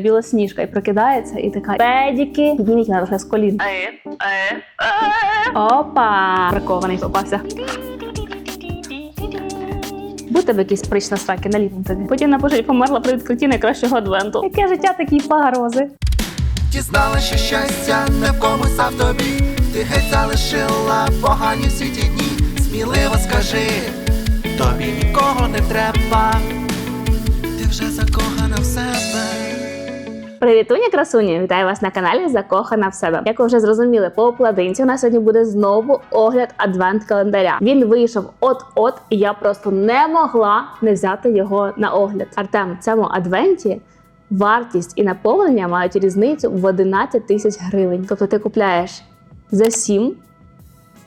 білосніжка і прокидається, і така педіки. Підніміть мене трохи з колін. Опа! Прикований попався. Будь тебе якісь прич на сраки, наліпом тобі. Потім напишуть, померла при відкритті найкращого адвенту. Яке життя такі погрози. Дізнала, що щастя не в комусь, а в тобі. Ти геть залишила погані всі ті дні. Сміливо скажи, тобі нікого не треба. Привітуня, красуні! Вітаю вас на каналі Закохана в себе. Як ви вже зрозуміли, по обкладинці у нас сьогодні буде знову огляд адвент-календаря. Він вийшов от-от, і я просто не могла не взяти його на огляд. Артем, в цьому адвенті вартість і наповнення мають різницю в 11 тисяч гривень. Тобто ти купляєш за 7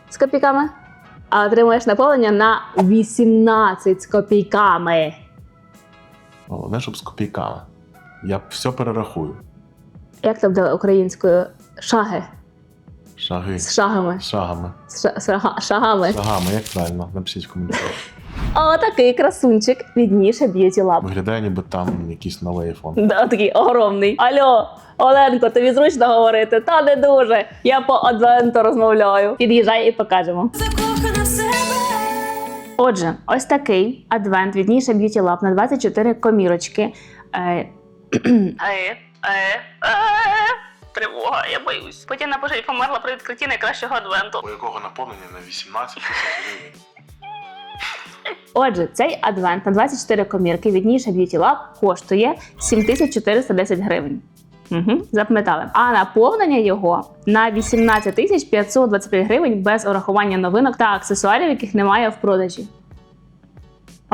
з копійками, а отримуєш наповнення на 18 з копійками. Головне, щоб з копійками. Я все перерахую. Як це буде українською? Шаги Шаги. з шагами. Шагами. З ша- шага- шагами. Шагами, як правильно? Напишіть в коментарях. О, такий красунчик від Ніша Beauty Lab. Виглядає, ніби там якийсь новий айфон. Да, такий огромний. Алло, Оленко, тобі зручно говорити? Та не дуже. Я по адвенту розмовляю. Під'їжджай і покажемо. закохана в себе. Отже, ось такий адвент від Ніша Beauty Lab на 24 комірочки. Е, Тривога, я боюсь. Потім напишуть, померла при відкритті найкращого адвенту. У якого наповнення на 18 тисяч гривень. Отже, цей адвент на 24 комірки від Ніша Beauty Lab коштує 7410 гривень. Угу, запам'ятали. А наповнення його на 18 тисяч 525 гривень без урахування новинок та аксесуарів, яких немає в продажі.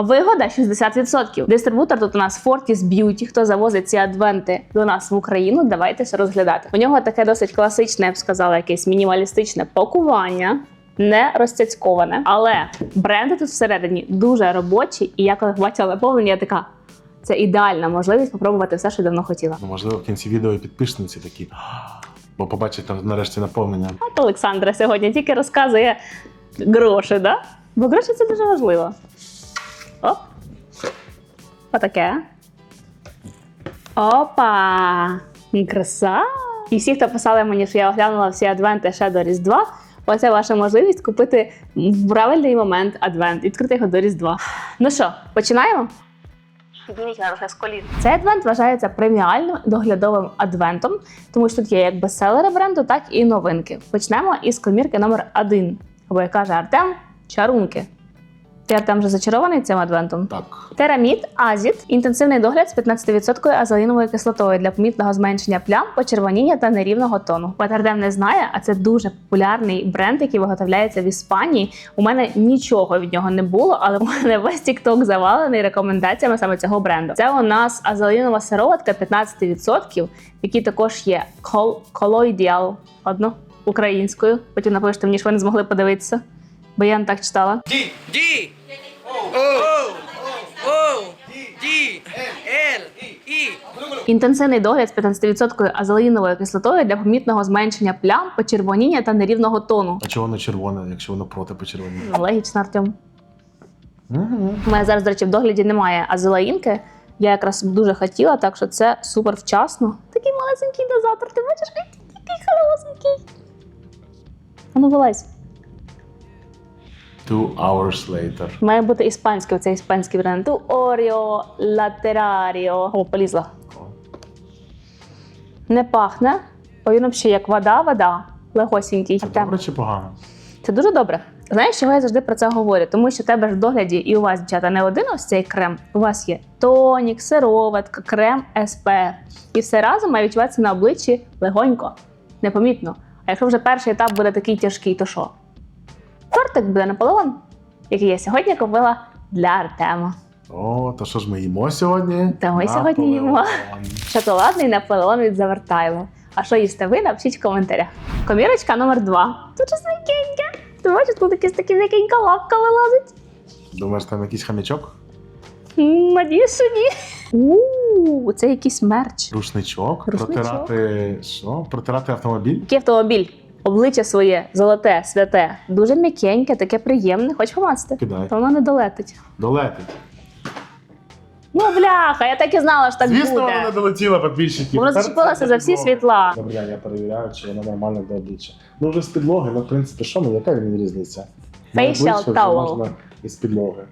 Вигода 60%. Дистрибутор тут у нас Fortis Beauty. Хто завозить ці адвенти до нас в Україну, давайте все розглядати. У нього таке досить класичне, я б сказала, якесь мінімалістичне пакування. Не розцяцьковане, але бренди тут всередині дуже робочі, і я коли бачила наповнення, я така. Це ідеальна можливість спробувати все, що давно хотіла. Ну, можливо, в кінці відео і підписниці такі. Бо побачать там нарешті наповнення. От Олександра сьогодні тільки розказує гроші, да? Бо гроші це дуже важливо. Оп. Отаке. Опа! Краса! І всі, хто писали мені, що я оглянула всі адвенти ще до Різдва, оце ваша можливість купити в правильний момент адвент, відкрити його до Різдва. Ну що, починаємо? Цей адвент вважається преміальним доглядовим адвентом, тому що тут є як бестселери бренду, так і новинки. Почнемо із комірки номер 1 або як каже Артем, чарунки. Ти Артем вже зачарований цим адвентом? Так. Терамід Азіт інтенсивний догляд з 15% азоліновою кислотою для помітного зменшення плям, почервоніння та нерівного тону. От не знає, а це дуже популярний бренд, який виготовляється в Іспанії. У мене нічого від нього не було, але у мене весь TikTok завалений рекомендаціями саме цього бренду. Це у нас азолінова сироватка 15%, які також є кол- колоїдіал. Одно українською. Потім напишете мені, що ви не змогли подивитися, бо я не так читала. L E Інтенсивний догляд з 15% азоліновою кислотою для помітного зменшення плям, почервоніння та нерівного тону. А чого воно червоне, якщо воно проти почервоніння? Ну, Логічно, Артем. Угу. У мене зараз, до речі, в догляді немає азолаїнки. Я якраз дуже хотіла, так що це супер вчасно. Такий малесенький дозатор. Ти бачиш, Ай, такий. А ну вилазь. Two hours later. Має бути іспанський, оцей іспанський бренд. Ту Оріо Латераріо. О, полізла. Не пахне. Бо він взагалі як вода, вода. Легосінький. Це добре чи погано? Це дуже добре. Знаєш, чого я завжди про це говорю? Тому що в тебе ж в догляді і у вас, дівчата, не один ось цей крем. У вас є тонік, сироватка, крем SPF. І все разом має відчуватися на обличчі легонько, непомітно. А якщо вже перший етап буде такий тяжкий, то що? Тортик буде Наполеон, який я сьогодні купила для Артема. О, то що ж ми їмо сьогодні? Та ми сьогодні їмо. Шоколадний Наполеон від Завертайло. А що їсте ви, напишіть в коментарях. Комірочка номер два. Тут щось м'якеньке. Ти бачиш, тут якась така м'якенька лапка вилазить. Думаєш, там якийсь хам'ячок? Надіюсь, що ні. У, це якийсь мерч. Рушничок? Рушничок. Протирати що? Протирати автомобіль? Який автомобіль? Обличчя своє, золоте, святе, дуже м'якеньке, таке приємне. Хоч помацати. Кидай. То воно не долетить. Долетить. Ну бляха, я так і знала, що так Звісно, буде. вона не долетіла підписчики. Воно Тепер зачепилося за всі світла. Добре, я перевіряю, чи вона нормально до обличчя. Ну вже з підлоги, ну в принципі, що ну, яка він різниця? На Facial обличчя вже towel. можна із підлоги.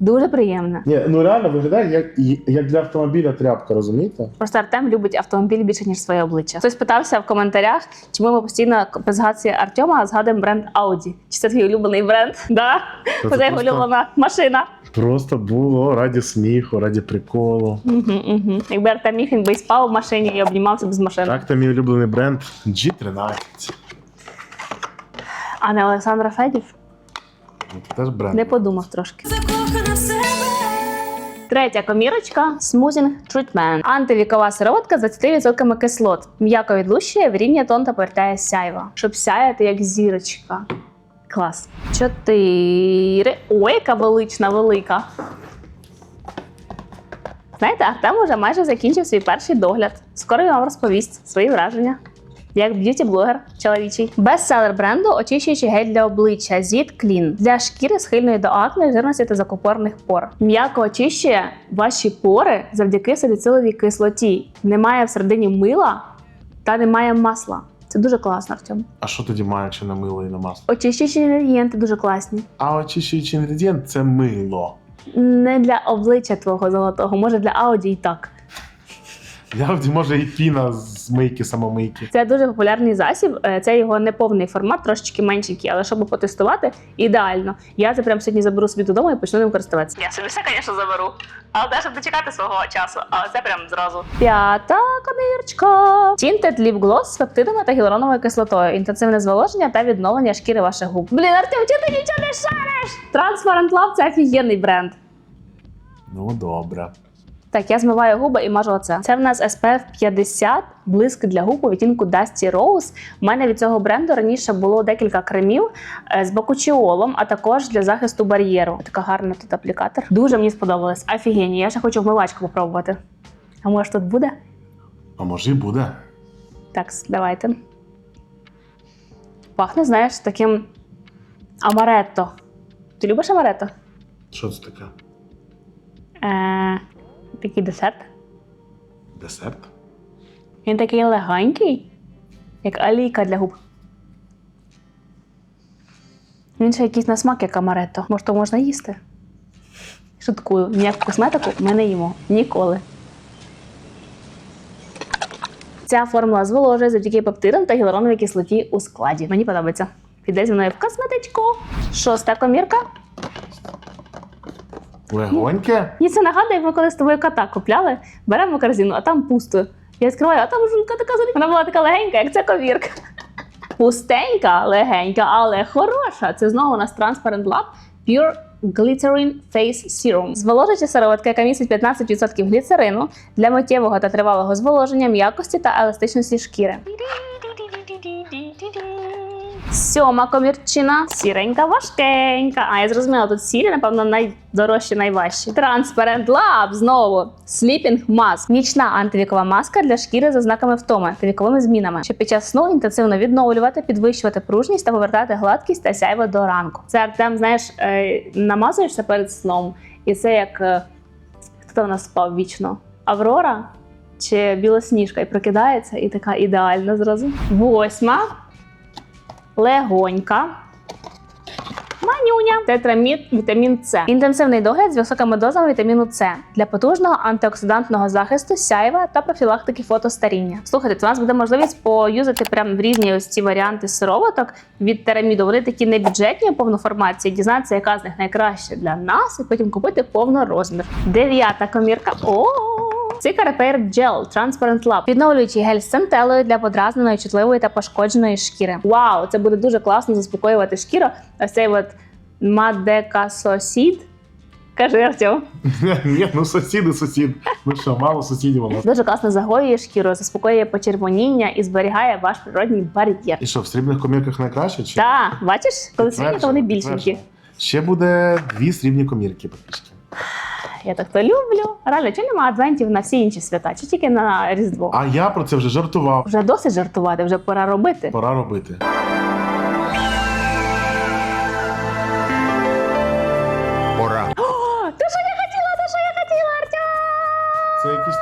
Дуже приємно. Ні, ну реально виглядає як, як для автомобіля тряпка, розумієте? Просто Артем любить автомобіль більше, ніж своє обличчя. Хтось питався в коментарях, чому ми постійно при згадці Артема згадуємо бренд Audi. Чи це твій улюблений бренд? Да? Це Це його просто- улюблена машина. Просто було раді сміху, раді приколу. Угу, угу. Якби Артем міг, він би і спав в машині і обнімався б з машини. Так, то мій улюблений бренд G13. А не Олександра Федів? Це теж бренд. Не подумав трошки. Третя комірочка Smoothing Treatment. Антивікова сироватка з 20% кислот. М'яко відлущує, вирівнює тон та повертає сяйво. Щоб сяяти як зірочка. Клас. Чотири. Ой, яка велична, велика. Знаєте, Артем уже майже закінчив свій перший догляд. Скоро він вам розповість свої враження. Як б'юті-блогер чоловічий. Бестселер бренду очищуючий гель для обличчя Zit Clean для шкіри схильної до акне, жирності та закупорних пор. М'яко очищує ваші пори завдяки саліциловій кислоті. Немає всередині мила та немає масла. Це дуже класно, Артем. А що тоді має чи на мило і на масло? Очищуючі інгредієнти дуже класні. А очищуючий інгредієнт це мило. Не для обличчя твого золотого, може для ауді і так. Явді може і піна з мийки, самомийки. Це дуже популярний засіб. е, Це його неповний формат, трошечки меншенький, але щоб потестувати, ідеально. Я це прямо сьогодні заберу собі додому і почну ним користуватися. Я собі все, звісно, заберу. Але теж дочекати свого часу, але це прямо зразу. П'ята комірочка. Tinted Lip Gloss з пептидами та гіалуроновою кислотою. Інтенсивне зволоження та відновлення шкіри ваших губ. Блін, Артем, чи ти нічого не шариш? Transparent Love – це офігенний бренд. Ну добре. Так, я змиваю губи і мажу оце. Це в нас SPF 50, блиск для губ у відтінку Dusty Rose. У мене від цього бренду раніше було декілька кремів е, з бакучіолом, а також для захисту бар'єру. Така гарна тут аплікатор. Дуже мені сподобалось. Офігенні. Я ще хочу вмивачку попробувати. А може тут буде? А може і буде. Так, давайте. Пахне, знаєш, таким амаретто. Ти любиш амаретто? Що це таке? Е, такий десерт. Десерт? Він такий легенький, як алійка для губ. Він ще якийсь на смак, як амаретто. Може, то можна їсти? Шуткую, ніяку косметику ми не їмо. Ніколи. Ця формула зволожує завдяки пептидам та гіалуроновій кислоті у складі. Мені подобається. Піде зі мною в косметичку. Шоста комірка. Легоньке? Мені це нагадує, ми коли з тобою кота купляли, беремо корзину, а там пусто. Я відкриваю, а там жулька така зелена. Вона була така легенька, як ця ковірка. Пустенька, легенька, але хороша. Це знову у нас Transparent Lab Pure Glycerin Face Serum. Зволожуюча сироватка, яка містить 15% гліцерину для миттєвого та тривалого зволоження, м'якості та еластичності шкіри. Сьома комірчина, сіренька, важкенька. А я зрозуміла, тут сірі, напевно, найдорожчі, найважчі. Transparent Lab знову. Sleeping Mask. Нічна антивікова маска для шкіри за знаками втоми та віковими змінами, щоб під час сну інтенсивно відновлювати, підвищувати пружність та повертати гладкість та сяйво до ранку. Це Артем, знаєш, е, намазуєшся перед сном, і це як е, хто там нас спав вічно? Аврора чи білосніжка, і прокидається, і така ідеальна зразу. Восьма легонька. Манюня, тетрамід, вітамін С. Інтенсивний догляд з високими дозами вітаміну С для потужного антиоксидантного захисту, сяйва та профілактики фотостаріння. Слухайте, у нас буде можливість поюзати прям в різні ось ці варіанти сироваток від тераміду. Вони такі не небюджетні повноформації, дізнатися, яка з них найкраща для нас, і потім купити повнорозмір. Дев'ята комірка. О! Цика Repair Gel Transparent Lab. Відновлюючий гель з центелою для подразненої, чутливої та пошкодженої шкіри. Вау, це буде дуже класно заспокоювати шкіру. Ось цей от Мадекасосід. Кажи Артем. Ні, ну сусіди, сусід. Ну що, мало сусідів у нас. Дуже класно загоює шкіру, заспокоює почервоніння і зберігає ваш природній бар'єр. І що, в срібних комірках найкраще? Чи? Так, бачиш, коли сині, то вони більшенькі. Ще буде дві срібні комірки. Я так то люблю. Реально, чи нема адвентів на всі інші свята, чи тільки на Різдво? А я про це вже жартував. Вже досить жартувати, вже пора робити. Пора робити.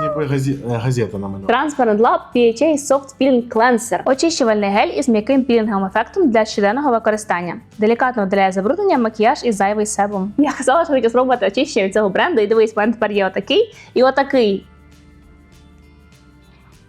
Ніби газі... е, газета намалювала. Transparent Lab PHA Soft Peeling Cleanser. Очищувальний гель із м'яким пілінговим ефектом для щоденного використання. Делікатно видаляє забруднення, макіяж і зайвий себум. Я казала, що хочу спробувати очищення від цього бренду. І дивись, в мене тепер є отакий і отакий.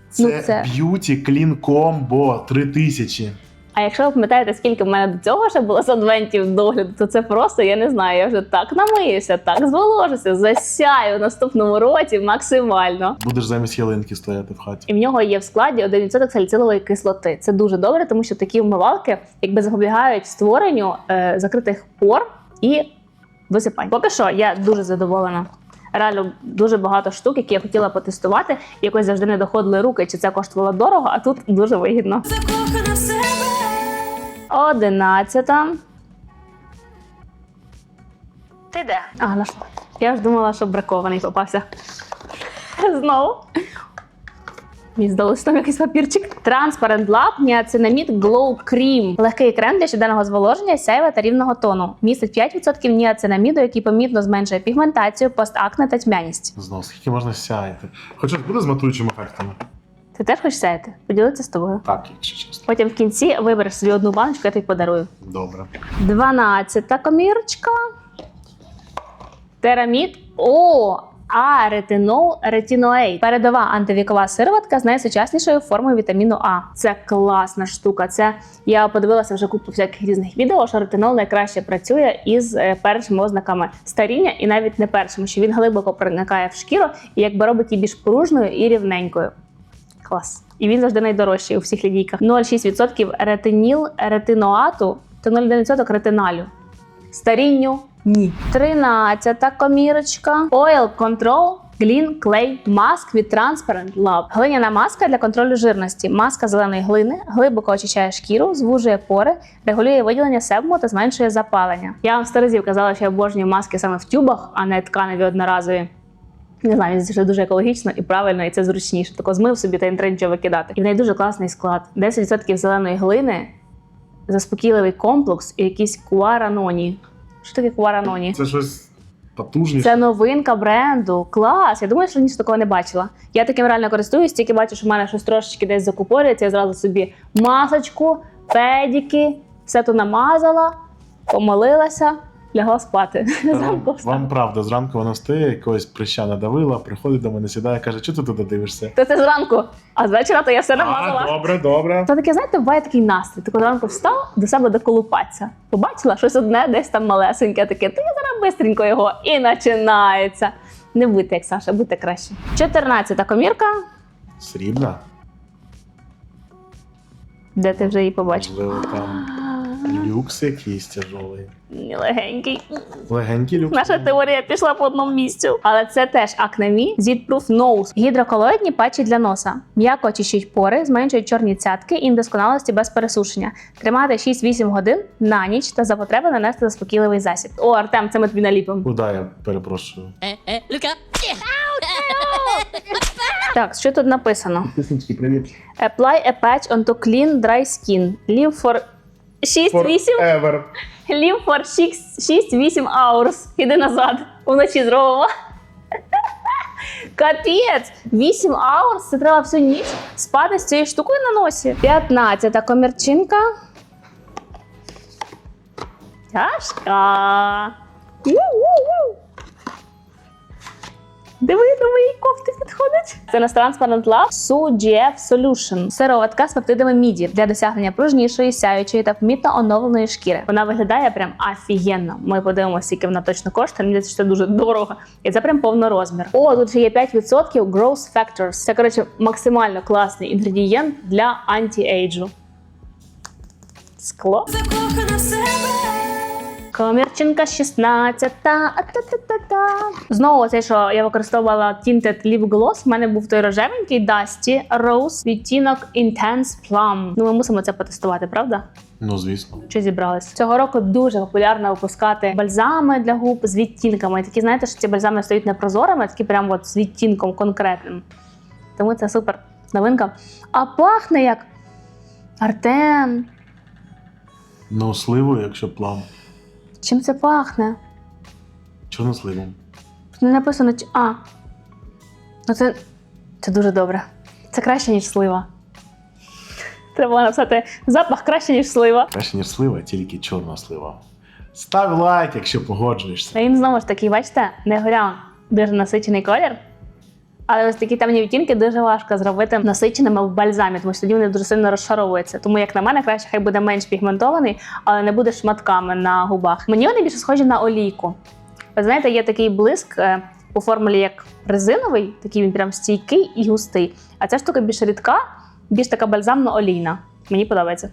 Це, Ну, це- Beauty Clean Combo 3000. А якщо ви пам'ятаєте, скільки в мене до цього ще було з адвентів догляду, то це просто я не знаю. Я вже так намиюся, так зволожуся, засяю в наступному році максимально. Будеш замість ялинки стояти в хаті. І в нього є в складі 1% саліцилової кислоти. Це дуже добре, тому що такі вмивалки якби запобігають створенню е, закритих пор і висипань. Поки що я дуже задоволена. Реально дуже багато штук, які я хотіла потестувати. Якось завжди не доходили руки, чи це коштувало дорого, а тут дуже вигідно. закохана в себе. Одинадцята. Ти де? А, наш. Я ж думала, що бракований попався. Знову. Мені здалося там якийсь папірчик. Transparent Lab Niacinamide Glow Cream. Легкий крем для щоденного зволоження, сяйва та рівного тону. Містить 5% ніацинаміду, який помітно зменшує пігментацію, постакне та тьмяність. Знову, скільки можна сяяти. Хоч щось буде з матуючими ефектами? Ти теж хочеш сяяти? Поділитися з тобою. Так, якщо чесно. Потім в кінці вибереш собі одну баночку, я тобі подарую. Добре. 12 комірочка. Терамід. О! А, ретинол, ретиноейт. Передова антивікова сироватка з найсучаснішою формою вітаміну А. Це класна штука. Це я подивилася вже купу всяких різних відео, що ретинол найкраще працює із е, першими ознаками старіння, і навіть не першими, що він глибоко проникає в шкіру і якби робить її більш пружною і рівненькою. Клас. І він завжди найдорожчий у всіх лінійках. 0,6% ретиніл, ретиноату та 0,1% ретиналю. Старінню ні. 13 комірочка. Oil Control Clean Clay Mask від Transparent Lab. Глиняна маска для контролю жирності. Маска зеленої глини глибоко очищає шкіру, звужує пори, регулює виділення себуму та зменшує запалення. Я вам сто разів казала, що я обожнюю маски саме в тюбах, а не тканеві одноразові. Не знаю, він це дуже екологічно і правильно, і це зручніше. Тако змив собі та нічого викидати. І в неї дуже класний склад. 10% зеленої глини, заспокійливий комплекс і якісь куараноні. Що таке куараноні? Це щось потужніше. Це новинка бренду. Клас. Я думаю, що раніше такого не бачила. Я таким реально користуюсь, тільки бачу, що в мене щось трошечки десь закупорюється. Я зразу собі масочку, педіки, все то намазала, помолилася, лягла спати. Зранку Вам, встала. вам правда, зранку вона встає, якогось прища надавила, приходить до мене, сідає, каже, що ти туди дивишся? То це зранку, а з вечора то я все намазала. А, добре, добре. То таке, знаєте, буває такий настрій. Ти коли ранку встав, до себе доколупатися. Побачила щось одне, десь там малесеньке, таке, то я зараз бистренько його і починається. Не будьте як Саша, будьте краще. 14 комірка. Срібна. Де ти вже її побачив? Можливо, там люкс якийсь тяжолий. Легенький. Легенький люкс. Наша теорія пішла по одному місцю. Але це теж Acne Zit Proof Nose. Гідроколоїдні патчі для носа. М'яко очищують пори, зменшують чорні цятки і недосконалості без пересушення. Тримати 6-8 годин на ніч та за потреби нанести заспокійливий засіб. О, Артем, це ми тобі наліпимо. Куда я перепрошую? Так, що тут написано? Піснички, привіт. Apply a patch onto clean dry skin. Leave for 6-8 Forever. For 6-8 hours. Іди назад. Вночі зробимо. Капець! 8 hours, це треба всю ніч спати з цією штукою на носі. 15 комірчинка. Тяжка. Диви, моєї кофти підходить. Це наш Transparent Lab Su GF Solution. Сироватка з пептидами міді для досягнення пружнішої, сяючої та помітно оновленої шкіри. Вона виглядає прям офігенно. Ми подивимося, скільки вона точно коштує. Мені це дуже дорого. І це прям повнорозмір. О, тут ще є 5% Growth Factors. Це коротше максимально класний інгредієнт для анті-ейджу. Скло. Закохана в себе. Комірчинка 16. Та-та-та-та. Знову цей, що я використовувала Tinted Lip Gloss. У мене був той рожевенький Dusty Rose відтінок Intense Plum. Ну, ми мусимо це потестувати, правда? Ну, звісно. Чи зібрались? Цього року дуже популярно випускати бальзами для губ з відтінками. Такі, знаєте, що ці бальзами стають не прозорими, а такі прям от з відтінком конкретним. Тому це супер новинка. А пахне як Артем. Ну, сливою, якщо плам. Чим це пахне? Чорносливом. Не написано чи. А. Ну це Це дуже добре. Це краще, ніж слива. Треба написати запах краще, ніж слива. Краще, ніж слива, тільки чорна слива. Став лайк, якщо погоджуєшся. А Він знову ж таки, бачите, не горя дуже насичений колір. Але ось такі темні відтінки дуже важко зробити насиченими в бальзамі, тому що тоді вони дуже сильно розшаровуються. Тому, як на мене, краще хай буде менш пігментований, але не буде шматками на губах. Мені вони більше схожі на олійку. Ви знаєте, є такий блиск е, у формулі як резиновий, такий він прям стійкий і густий. А ця штука більш рідка, більш така бальзамно-олійна. Мені подобається.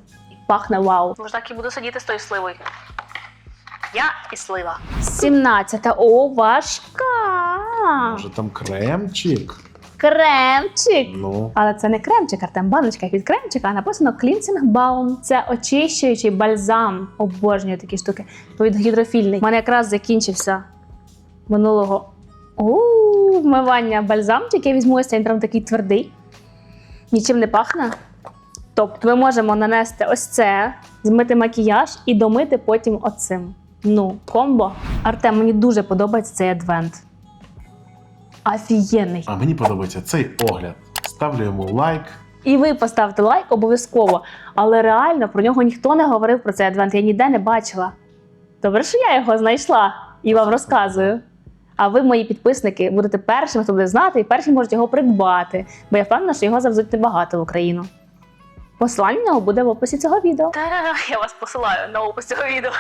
Пахне вау. Може, так і буду сидіти з тою сливою. Я і слива. 17. О, важка. Може там кремчик? Кремчик. Ну, Але це не кремчик, а там баночка від кремчика, а написано Cleansing Balm. Це очищуючий бальзам. Обожнюю такі штуки. Від гідрофільний. У мене якраз закінчився минулого у вмивання бальзамчик. Я візьму ось цей, він прям такий твердий. Нічим не пахне. Тобто ми можемо нанести ось це, змити макіяж і домити потім оцим. Ну, комбо. Артем, мені дуже подобається цей адвент. Офігенний. а мені подобається цей огляд. Ставлю йому лайк. І ви поставте лайк обов'язково. Але реально про нього ніхто не говорив про цей адвент. Я ніде не бачила. Добре, що я його знайшла і вам розказую. А ви, мої підписники, будете першими, хто буде знати, і перші можуть його придбати. Бо я впевнена, що його завезуть небагато в Україну. Посилання на нього буде в описі цього відео. Я вас посилаю на опис цього відео.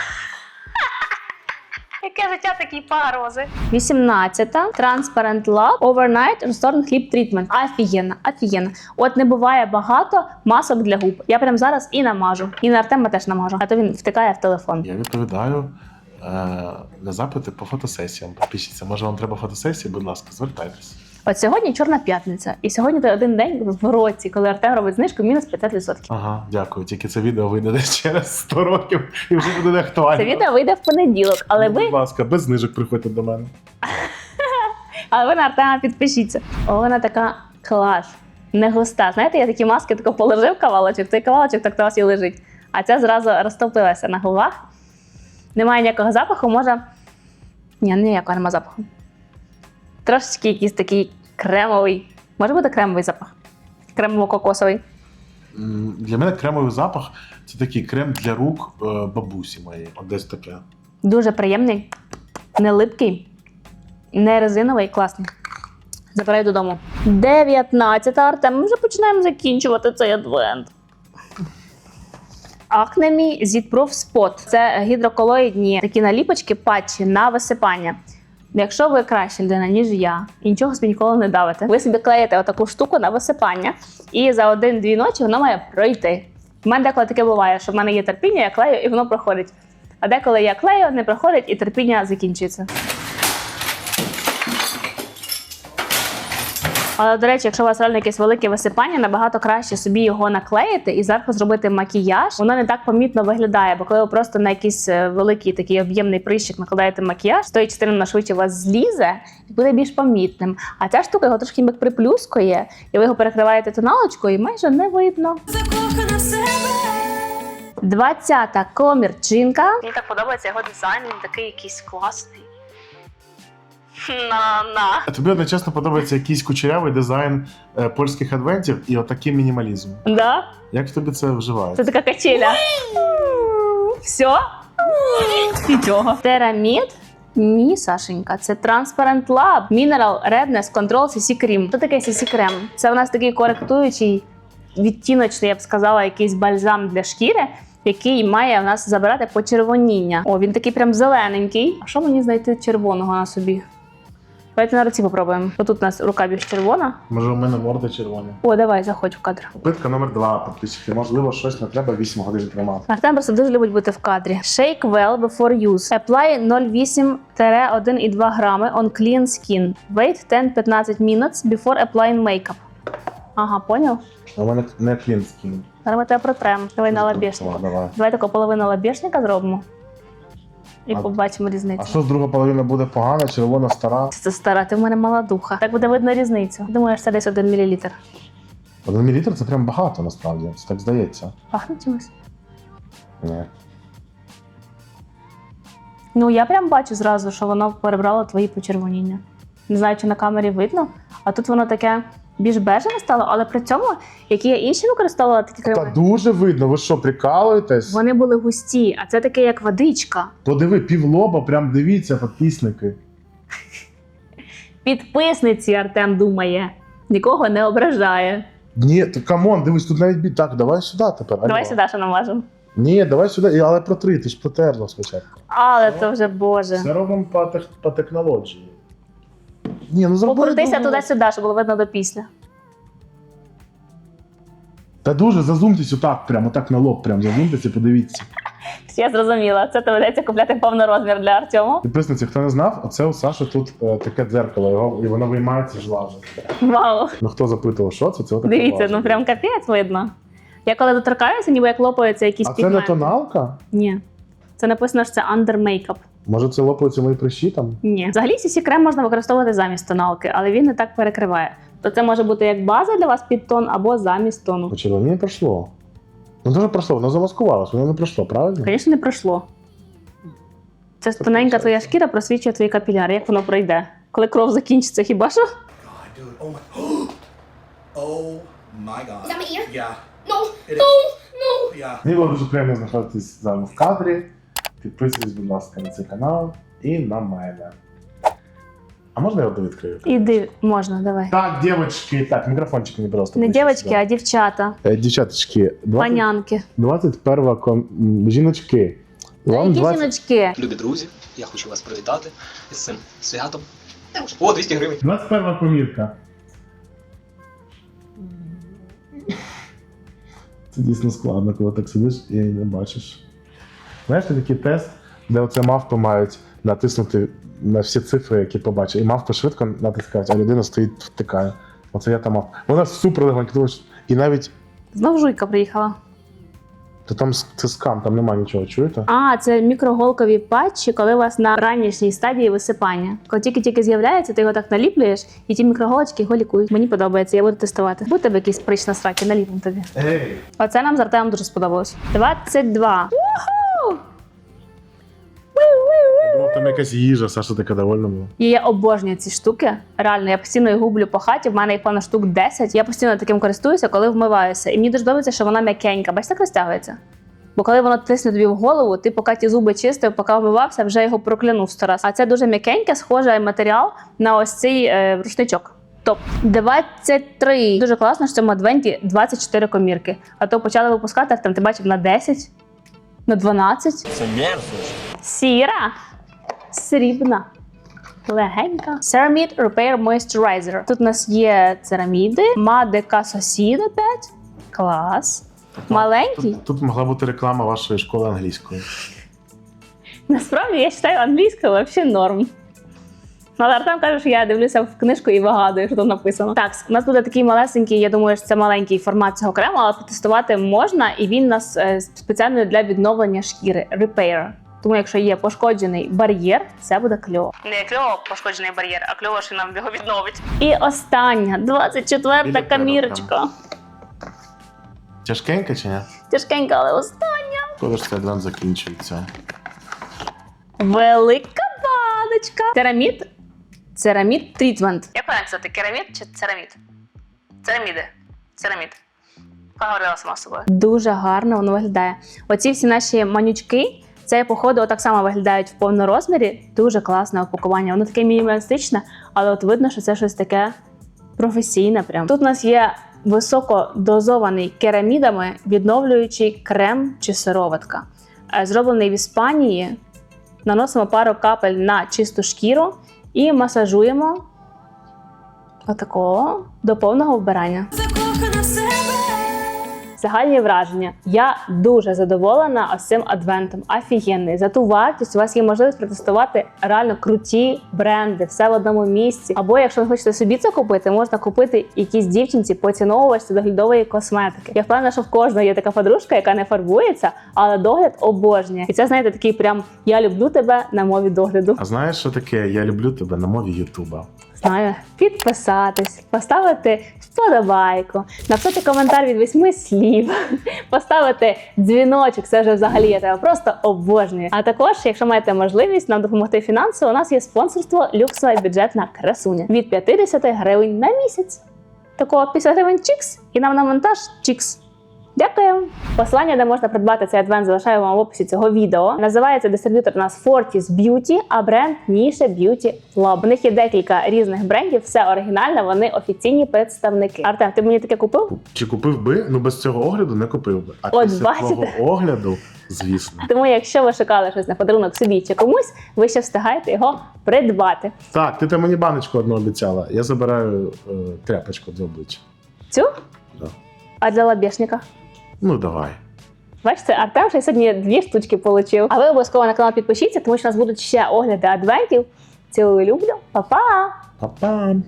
Яке життя такі парози? 18. Transparent Love Overnight Restoring Lip Treatment. Офігенно, офігенно. От не буває багато масок для губ. Я прям зараз і намажу. І на Артема теж намажу. А то він втикає в телефон. Я відповідаю е, на запити по фотосесіям. Підпишіться. Може, вам треба фотосесії, будь ласка, звертайтесь. От сьогодні Чорна п'ятниця. І сьогодні той один день в році, коли Артем робить знижку мінус 50%. Ага, дякую. Тільки це відео вийде десь через 100 років і вже буде не актуально. Це відео вийде в понеділок, але ви Будь ласка, без знижок приходьте до мене. Але ви на Артема підпишіться. О, вона така клас, не густа. Знаєте, я такі маски тако положив кавалочок, той кавалочок так у вас і лежить. А ця зразу розтопилася на губах. Немає ніякого запаху, може. Ні, ніякого немає запаху. Трошечки якийсь такий кремовий. Може бути кремовий запах? Кремово-кокосовий. Для мене кремовий запах це такий крем для рук е, бабусі моєї. От десь таке. Дуже приємний, не липкий, не резиновий, класний. Забираю додому. 19 Артем. Ми вже починаємо закінчувати цей адвент. Acnemy Zit-Proof Spot. Це гідроколоїдні такі наліпочки, патчі на висипання. Якщо ви краща людина, ніж я, і нічого собі ніколи не давите, ви собі клеїте отаку штуку на висипання, і за один-дві ночі воно має пройти. У мене деколи таке буває, що в мене є терпіння, я клею і воно проходить. А деколи я клею, не проходить і терпіння закінчується. Але, до речі, якщо у вас реально якесь велике висипання, набагато краще собі його наклеїти і зверху зробити макіяж. Воно не так помітно виглядає, бо коли ви просто на якийсь е, великий такий об'ємний прищик накладаєте макіяж, з тої частини швидше у вас злізе і буде більш помітним. А ця штука його трошки як приплюскує, і ви його перекриваєте тоналочкою, і майже не видно. закохана в себе. 20-та комірчинка. Мені так подобається його дизайн, він такий якийсь класний. На-на. Тобі одночасно подобається якийсь кучерявий дизайн е, польських адвентів і отакий мінімалізм. Да? Як тобі це вживається? Це така качеля. Все? Нічого. Терамід. Ні, Сашенька, це Transparent Lab Mineral Redness Control CC Cream. Що таке CC крем? Це у нас такий коректуючий, відтіночний, я б сказала, якийсь бальзам для шкіри, який має у нас забирати почервоніння. О, він такий прям зелененький. А що мені знайти червоного на собі? Давайте на руці попробуємо. Отут у нас рука більш червона. Може, у мене морда червона. О, давай, заходь в кадр. Попитка номер два, підписчики. Можливо, щось не треба 8 годин тримати. Артем просто дуже любить бути в кадрі. Shake well before use. Apply 0,8-1,2 грами on clean skin. Wait 10-15 minutes before applying makeup. Ага, поняв? У мене не клін скін. Зараз ми тебе протрем. Давай на лабішник. Давай. Давай таку половину лабішника зробимо. І А- побачимо А що з друга половина буде погана, червона, стара? Це стара, ти в мене мала духа. Так буде видно різницю. Думаю, що це десь 1 мл. Один мілілітр це прям багато насправді. Це так здається. Пахне чимось. Ні. Ну, я прям бачу зразу, що воно перебрало твої почервоніння. Не знаю, чи на камері видно, а тут воно таке більш бежеве стало, але при цьому, які я інші використовувала такі Та дуже видно, ви що, прикалуєтесь? вони були густі, а це таке як водичка. Подиви, півлоба, прям дивіться, підписники. Підписниці Артем думає, нікого не ображає. Ні, то камон, дивись, тут навіть бі... Так, давай сюди тепер. Давай алло. сюди, що намажемо. Ні, давай сюди, І- але протри, ти ж протерла спочатку. Але це вже Боже. Все робимо по, тех... по технології. Ні, ну зроби. Покрутися другу. туди-сюди, щоб було видно до після. Та дуже зазумтесь отак, прямо так на лоб, прям зазумтесь і подивіться. Я зрозуміла. Це доведеться купляти повний розмір для Артема. Підписниці, хто не знав, оце у Саші тут е, таке дзеркало, його, і воно виймається ж лаже. Вау. Ну хто запитував, що це? Це отаке Дивіться, лаже. ну прям капець видно. Я коли доторкаюся, ніби як лопаються якісь А це не пігменти. тоналка? Ні. Це написано, що це under makeup. Може це лопаються мої прищі там? Ні. Взагалі сісі крем можна використовувати замість тоналки, але він не так перекриває. То це може бути як база для вас під тон або замість тону. Почервоніння не пройшло. Ну дуже пройшло, воно замаскувалось, воно не пройшло, правильно? Звісно, не пройшло. Це Це тоненька твоя шкіра просвічує твої капіляри. Як воно пройде? Коли кров закінчиться, хіба що? Oh. Oh god. Is that my ear? Yeah. No, no, no. Yeah. Мені було дуже приємно знаходитись з вами в кадрі. Підписуйтесь, будь ласка, на цей канал і на мене. А можна я одну відкрию? Іди, можна, давай. Так, дівчатки, так, мікрофончик мені, просто. Не дівчатки, а дівчата, Е, Дівчаточки, 20, панянки. 21 ком... м, жіночки. Та Вам які 20... жіночки? Любі друзі, я хочу вас привітати з цим святом. О, 200 гривень. 21 комірка. Це дійсно складно, коли так сидиш і не бачиш. Знаєш, це такий тест, де оце мавпи мають натиснути на всі цифри, які побачить. І мавпи швидко натискають, а людина стоїть втикає. Оце я та мавпа. Вона супер легенька, думаєш, і навіть Знов жуйка приїхала. то там це скам, там немає нічого, чуєте? А, це мікроголкові патчі, коли у вас на ранішній стадії висипання. Коли тільки-тільки з'являється, ти його так наліплюєш, і ті мікроголочки його лікують. Мені подобається, я буду тестувати. Будь тебе якийсь прич на сраки, наліпимо тобі. Ей! Оце нам з Артемом дуже сподобалось. 22. Уху! Я думав, там якась їжа, Саша така довольна була. І я обожнюю ці штуки. Реально, я постійно їх гублю по хаті. В мене їх понад штук 10. Я постійно таким користуюся, коли вмиваюся. І мені дуже подобається, що вона м'якенька. Бачите, як розтягується? Бо коли воно тисне тобі в голову, ти поки ті зуби чистив, поки вмивався, вже його проклянув сто раз. А це дуже м'якеньке, схожий матеріал на ось цей е, рушничок. Топ 23. Дуже класно, що в цьому адвенті 24 комірки. А то почали випускати, там ти бачив на 10, на 12. Це мерзость. Сіра, срібна. Легенька. Ceramide Repair Moisturizer. Тут у нас є цераміди, Мадека Сосідо 5. Клас. Маленький. Тут, тут могла бути реклама вашої школи англійської. Насправді я читаю англійською взагалі норм. Але Артем каже, що я дивлюся в книжку і вигадую, що там написано. Так, у нас буде такий малесенький, я думаю, що це маленький формат цього крему, але протестувати можна, і він у нас е, спеціально для відновлення шкіри Repair. Тому, якщо є пошкоджений бар'єр, це буде кльово. Не кльово пошкоджений бар'єр, а кльово, що нам його відновить. І остання, 24-та камірочка. Тяжкенька чи ні? Тяжкенька, але остання. Коли ж цей адвент закінчується? Велика баночка. Церамід. Церамід трітмент. Як правильно сказати, керамід чи церамід? Цераміди. Церамід. Поговорила сама з собою. Дуже гарно воно виглядає. Оці всі наші манючки. Це, походу, так само виглядають в повному розмірі. Дуже класне упакування. Воно таке мінімалістичне, але от видно, що це щось таке професійне. Прям. Тут у нас є високодозований керамідами відновлюючий крем чи сироватка. Е, Зроблений в Іспанії наносимо пару капель на чисту шкіру і масажуємо отакого до повного вбирання. Закохана в себе. Загальні враження. Я дуже задоволена ось цим адвентом. Офігенний. За ту вартість у вас є можливість протестувати реально круті бренди, все в одному місці. Або якщо ви хочете собі це купити, можна купити якійсь дівчинці поціновувачці доглядової косметики. Я впевнена, що в кожного є така подружка, яка не фарбується, але догляд обожнює. І це знаєте, такий прям я люблю тебе на мові догляду. А знаєш, що таке? Я люблю тебе на мові Ютуба. Знаю, підписатись, поставити вподобайку, написати коментар від восьми слів, поставити дзвіночок. Це вже взагалі я тебе просто обожнюю. А також, якщо маєте можливість нам допомогти фінансово, у нас є спонсорство люксова бюджетна красуня від 50 гривень на місяць. Такого 50 гривень чікс, і нам на монтаж чікс. Дякую. Посилання, де можна придбати цей адвент, залишаю вам в описі цього відео. Називається дистриб'ютор у нас Fortis Beauty, а бренд Nisha Beauty Lab. У них є декілька різних брендів, все оригінальне, вони офіційні представники. Артем, ти мені таке купив? Чи купив би? Ну без цього огляду не купив би. А От після бачите? твого огляду, звісно. Тому, якщо ви шукали щось на подарунок собі чи комусь, ви ще встигаєте його придбати. Так, ти мені баночку одну обіцяла. Я забираю е, тряпочку для обличчя. Цю? Да. А для лабєшника? Ну давай. Бачите, Артем ще сьогодні дві штучки получив. А ви обов'язково на канал підпишіться, тому що у нас будуть ще огляди адвентів. Цілую люблю. Па-па! Па-пам!